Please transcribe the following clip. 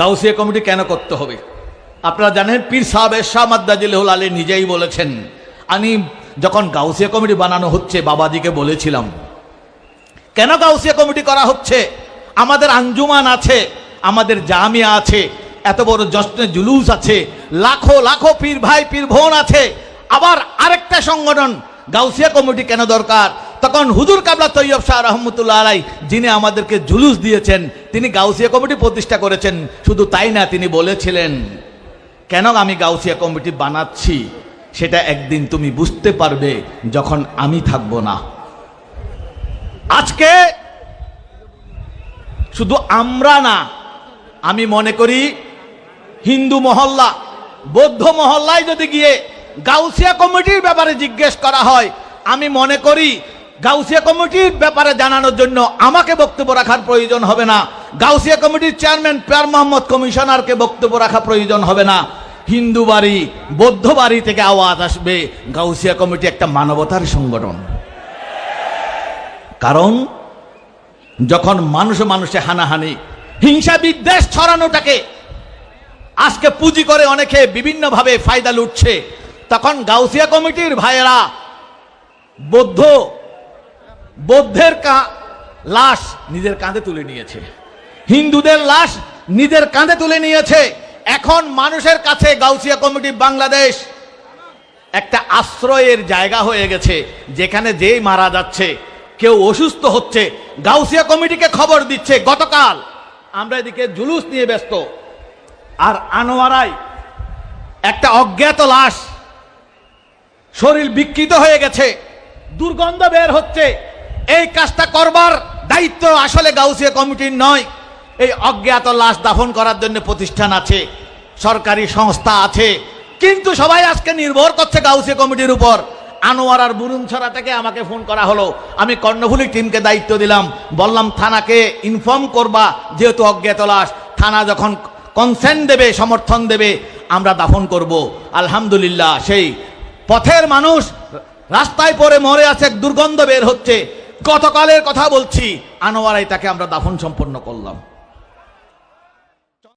Gausia committee কেন করতে হবে? আপনারা জানেন, পীর সাহেব শাহ মাদ্দাজিল আলী নিজেই বলেছেন, আমি যখন গাউসিয়া কমিটি বানানো হচ্ছে, বাবাজিকে বলেছিলাম, কেন গাউসিয়া কমিটি করা হচ্ছে? আমাদের আঞ্জুমান আছে, আমাদের জামিয়া আছে, এত বড় জশ্নে জুলুস আছে, লাখো লাখো পীর ভাই, পীর বোন আছে। আবার আরেকটা সংগঠন, গাউসিয়া কমিটি কেন দরকার? তখন হুজুর কাবলা তৈয়ব শাহ রহমতুল্লাহ আলাই যিনি আমাদেরকে জুলুস দিয়েছেন, তিনি গাউসিয়া কমিটি প্রতিষ্ঠা করেছেন। শুধু তাই না, তিনি বলেছিলেন, কেন আমি গাউসিয়া কমিটি বানাচ্ছি? সেটা একদিন তুমি বুঝতে পারবে যখন আমি থাকব না। আজকে শুধু আমরা না, আমি মনে করি হিন্দু মহল্লা, বৌদ্ধ মহল্লায় যদি গিয়ে গাউসিয়া কমিটির ব্যাপারে জিজ্ঞেস করা হয়, আমি মনে করি গাউসিয়া কমিটির ব্যাপারে জানানোর জন্য আমাকে বক্তব্য রাখার প্রয়োজন হবে না। গাউসিয়া কমিটির চেয়ারম্যান পেয়ার মোহাম্মদ কমিশনারকে বক্তব্য রাখা প্রয়োজন হবে না। হিন্দু বাড়ি, বৌদ্ধ বাড়ি থেকে আওয়াজ আসবে। গাউসিয়া কমিটি একটা মানবতার সংগঠন। কারণ যখন মানুষে মানুষে হানাহানি, হিংসা বিদ্বেষ ছড়ানোটাকে আজকে পুঁজি করে অনেকে বিভিন্নভাবে ফায়দা লুটছে, তখন গাউসিয়া কমিটির ভাইয়েরা বৌদ্ধ বৌদ্ধের কা, লাশ নিজের কাঁধে তুলে নিয়েছে। হিন্দুদের লাশ নিজের কাঁধে তুলে নিয়েছে। এখন মানুষের কাছে গাউসিয়া কমিটি বাংলাদেশ একটা আশ্রয়ের জায়গা হয়ে গেছে, যেখানে যেই মারা যাচ্ছে, কেউ অসুস্থ হচ্ছে, গাউসিয়া কমিটিকে খবর দিচ্ছে গতকাল। আমরা এদিকে জুলুস নিয়ে ব্যস্ত। আর আনোয়ারাই একটা অজ্ঞাত লাশ শরীর বিকৃত হয়ে গেছে, দুর্গন্ধ বের হচ্ছে। এই কাজটা করবার দায়িত্ব আসলে গাউসিয়া কমিটির নয়। এই অজ্ঞাত লাশ দাফন করার জন্য প্রতিষ্ঠান আছে, সরকারি সংস্থা আছে। কিন্তু সবাই আজকে নির্ভর করছে গাউসিয়া কমিটির উপর। আনোয়ার আর বুরুমছড়া থেকে আমাকে ফোন করা হলো। আমি কর্ণফুলি টিমকে দায়িত্ব দিলাম। বললাম, থানাকে ইনফর্ম করবা যেহেতু অজ্ঞাত লাশ। থানা যখন কনসেন্ট দেবে, সমর্থন দেবে, আমরা দাফন করব। আলহামদুলিল্লাহ, সেই পথের মানুষ রাস্তায় পরে মরে আছে দুর্গন্ধ বের হচ্ছে। গতকালের কথা বলছি। আনোয়ারাই তাকে আমরা দাফন সম্পন্ন করলাম।